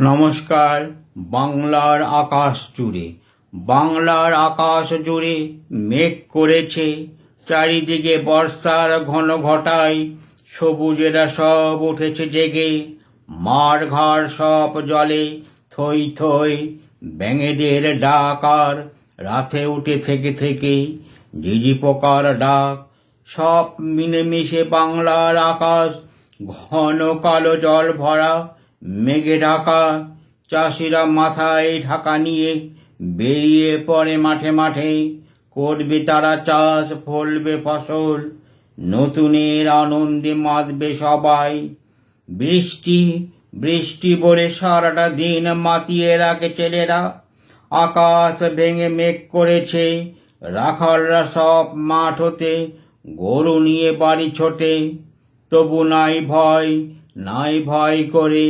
নমস্কার, বাংলার আকাশ জুড়ে। বাংলার আকাশ জুড়ে মেঘ করেছে। চারিদিকে বর্ষার ঘন ঘটায়। সবুজেরা সব উঠেছে জেগে। মার ঘাড় সব জলে থই থই। ব্যাঙেদের ডাক আর রাতে উঠে থেকে থেকে ঝিঝি পোকার ডাক। সব মিলেমিশে বাংলার আকাশ ঘন কালো জল ভরা। মেঘে ঢাকা চাষিরা মাথায় ঢাকা নিয়ে বেরিয়ে পড়ে মাঠে মাঠে। করবে তারা চাষ, ফলবে ফসল, নতুনের আনন্দে মাতবে সবাই। বৃষ্টি বৃষ্টি বলে সারাটা দিন মাতিয়ে রাখে ছেলেরা। আকাশ ভেঙে মেঘ করেছে, রাখালরা সব মাঠ হতে গরু নিয়ে বাড়ি ছোটে। তবু নাই ভয় নাই ভয় করে